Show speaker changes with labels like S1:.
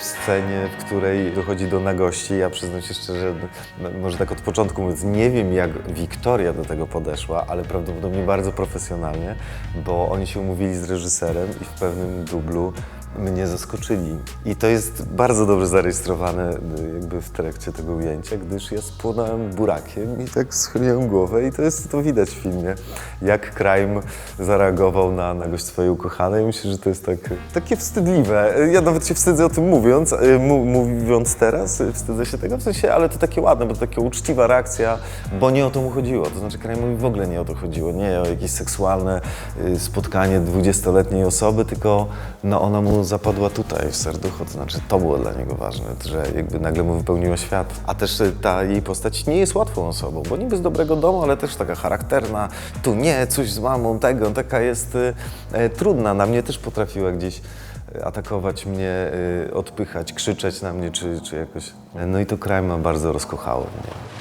S1: scenie, w której dochodzi do nagości. Ja przyznam się szczerze, może tak od początku mówiąc, nie wiem jak Wiktoria do tego podeszła, ale prawdopodobnie bardzo profesjonalnie, bo oni się umówili z reżyserem i w pewnym dublu mnie zaskoczyli. I to jest bardzo dobrze zarejestrowane jakby w trakcie tego ujęcia, gdyż ja spłonąłem burakiem i tak schyliłem głowę i to jest, to widać w filmie, jak Crime zareagował na nagość swojej ukochanej. Myślę, że to jest tak, takie wstydliwe. Ja nawet się wstydzę o tym mówiąc, y, mówiąc teraz, wstydzę się tego w sensie, ale to takie ładne, bo to taka uczciwa reakcja, bo nie o to mu chodziło. To znaczy Crime'owi w ogóle nie o to chodziło, nie o jakieś seksualne y, spotkanie dwudziestoletniej osoby, tylko no ona mu zapadła tutaj w serducho, to znaczy to było dla niego ważne, że jakby nagle mu wypełniła świat. A też y, ta jej postać nie jest łatwą osobą, bo niby z dobrego domu, ale też taka charakterna, tu nie, coś z mamą, tego, taka jest y, e, trudna. Na mnie też potrafiła gdzieś y, atakować mnie, odpychać, krzyczeć na mnie, czy, czy jakoś... No i to Crime bardzo rozkochało mnie.